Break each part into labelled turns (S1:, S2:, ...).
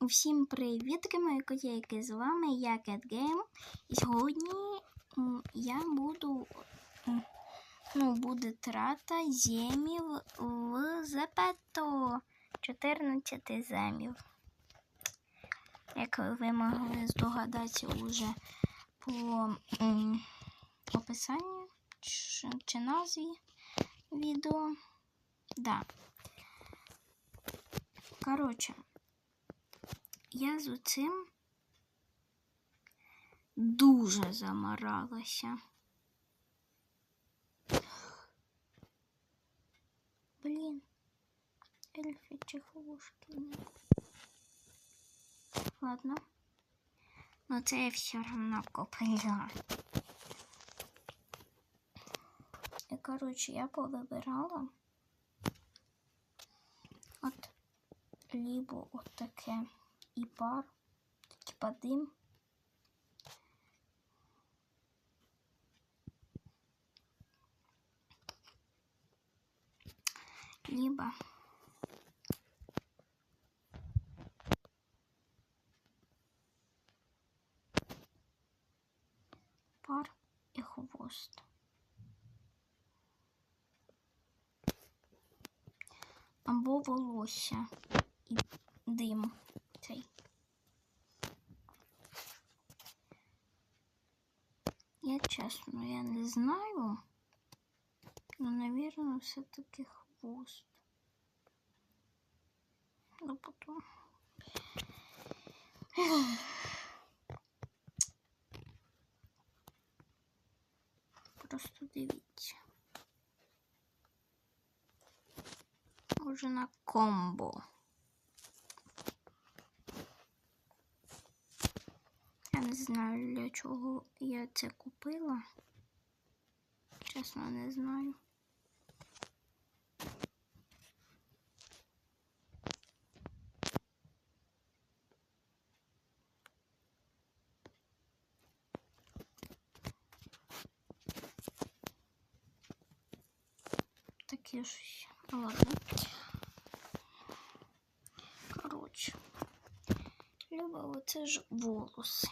S1: Всім привітки, мої котейки! З вами я CatGame. І сьогодні я буду ну, буде трата земів в Зепето. 14 земів. Як ви могли здогадатися вже по описанню чи, чи назві відео. Да. Коротше, я з цим дуже замаралася. Блін, ельфи чехлушки. Ладно. Но це я все равно купила. І, коротше, я повибирала от либо от таке і пар, типа дим. Либо пар і хвост. Або волосся і дим чесно, я не знаю. Ну, наверное, все-таки хвост. Ну, потом. Просто дивіться. Може на комбо. Я не знаю, для чого я це купила. Чесно, не знаю. Таке щось. Ладно. Коротше. Люба, оце ж волоси.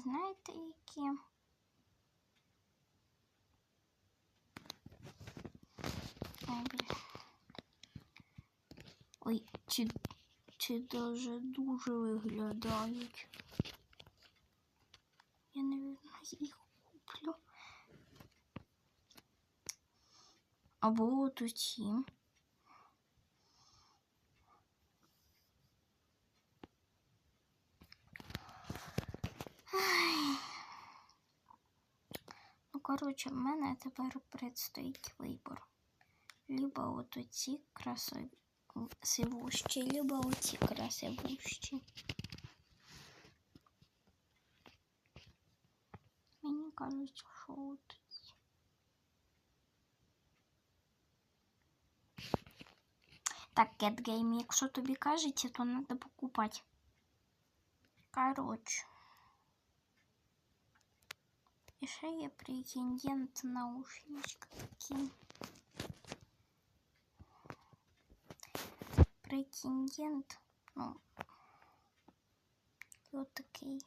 S1: Знаєте, які? Ой. Ой, чи, чи даже дуже виглядають. Я, наверное, їх куплю. Або от оці. коротше, в мене тепер предстоїть вибор. Либо от оці красивущі, либо оці красивущі. Мені кажуть, що от ці. Так, CatGame, якщо тобі кажеться, то треба покупати. Коротше. І ще є претендент наушничка такі. Претендент, ну, і от такий.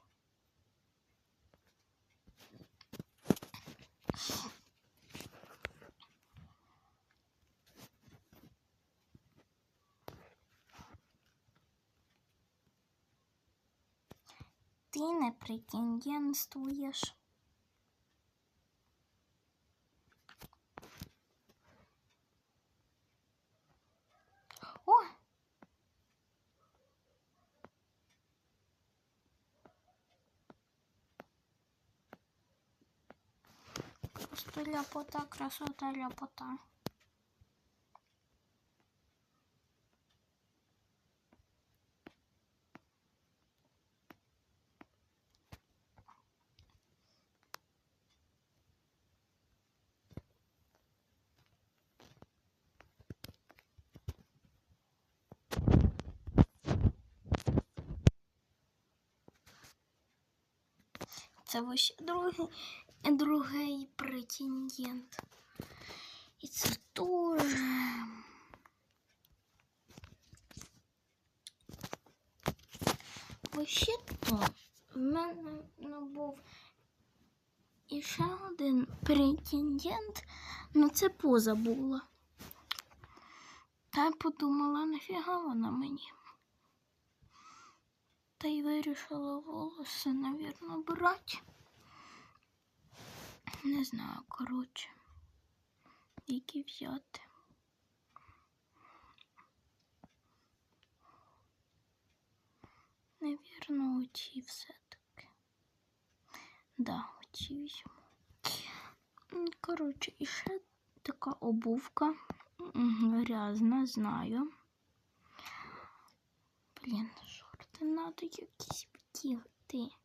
S1: Ти не претендентствуєш. О! Просто ляпота, красота, ляпота. це ось другий другий претендент. І це теж. Вообще то в мене ну, був і ще один претендент, але це позабула. Та я подумала, нафіга вона мені. Та й вирішила волоси, навірно, брати. Не знаю, коротше, які взяти. Навірно, оці все-таки. Да, оці візьму. Коротше, і ще така обувка. Грязна, знаю. Блін, шорти надо якісь вдіти.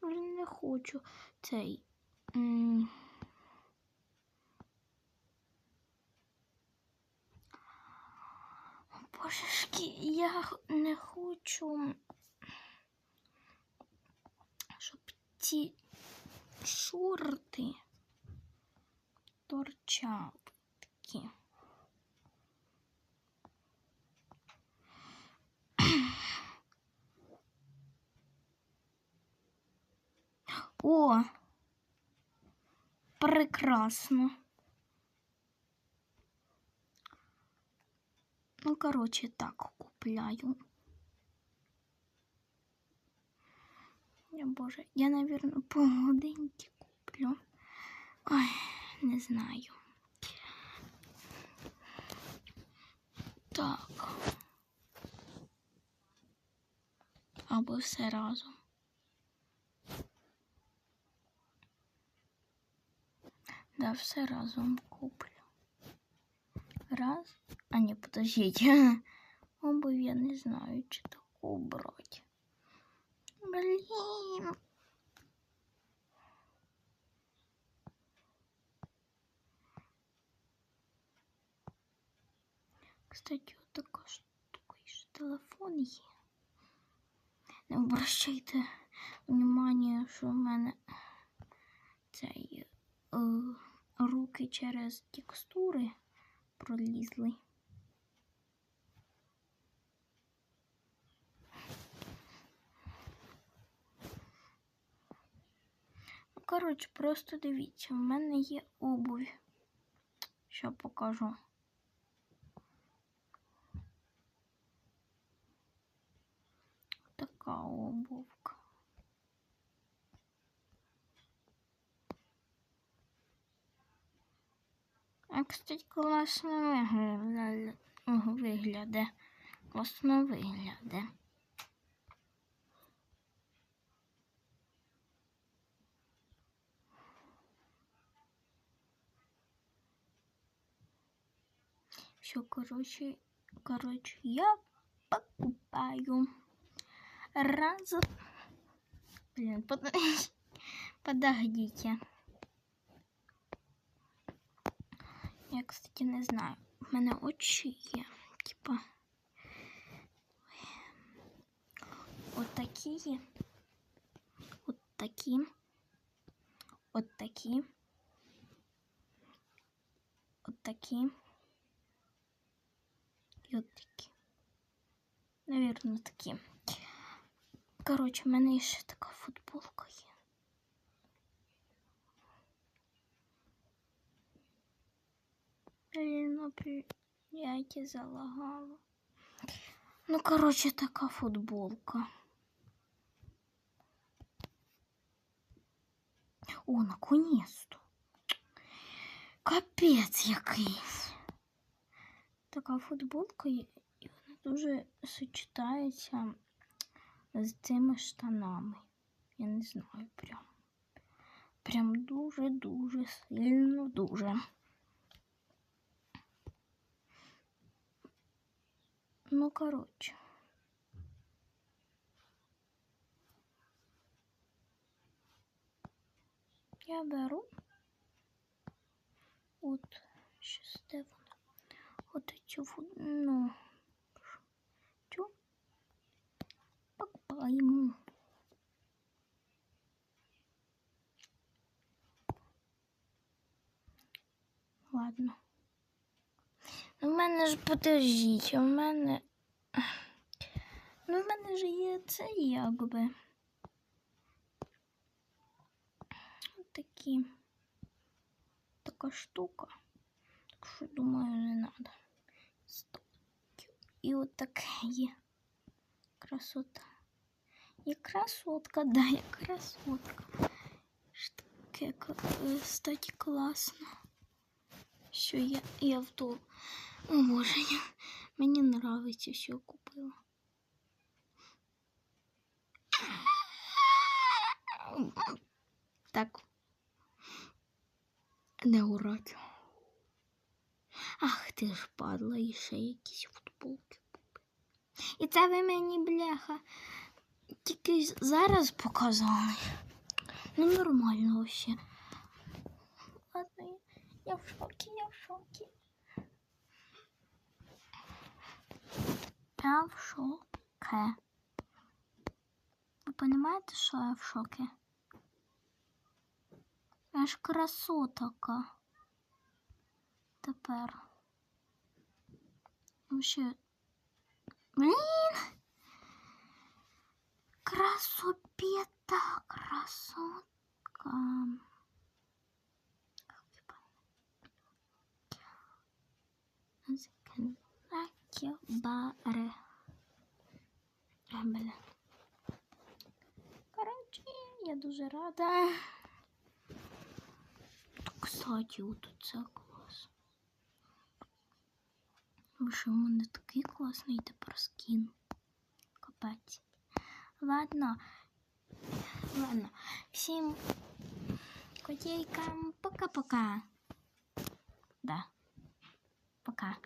S1: Блін, не хочу цей. Божешки, я не хочу, щоб ці шорти торчали такі. О! Прекрасно. Ну, короче, так купляю. Я, боже, я, наверное, полгодинки куплю. Ой, не знаю. Так. Або все разом. Да, все разом куплю. Раз. А не, подождите. Обувь я не знаю, чи таку брать. Блин. Кстати, така і ж телефон є. Не обращайте внимание, що в мене цей е, руки через текстури пролізли. Ну, коротше, просто дивіться, в мене є обувь. Що покажу. Така обувка. А, кстати, класно виглядає. Вигляде. Класно вигляде. Все, короче, короче, я покупаю. Раз. Блин, под... подождите. Я, кстати, не знаю. У мене очі є. Типа. От такі є. От такі. От такі. От такі. І от такі. Навірно, такі. Коротше, в мене ще така футболка є. Блін, опять залагало. Ну, коротше, така футболка. О, наконец-то. Капець якийсь. Така футболка, і вона дуже сочетається з цими штанами. Я не знаю, прям. Прям дуже-дуже сильно дуже. Ну, короче. Я беру от щас де вона? От цю ну цю покупаємо. Ладно. У мене ж подождіть, у мене Ну, в мене ж є це якби. Такі. Така штука. Так що, думаю, не треба. І от таке є. Красота. Є красотка, да, є красотка. Ж Таке, кстати, класно. Що я, я в то. О боже, мені нравиться, що я купила. Так. Не урать. Ах ти ж падла, і ще якісь футболки. І це ви мені, бляха, тільки зараз показали. Ну, нормально вообще. Ладно, я в шокі, я в шокі. Я в шоке. Ви розумієте, що я в шокі? Я ж красотка. Тепер. Вообще. Блін! Красопета, красотка. Баре. Блин. Короче, я дуже рада. Кстати, от це клас. Боже, у мене такий класний тепер скін. Капець. Ладно. Ладно. Всім котейкам пока-пока. Да. Пока.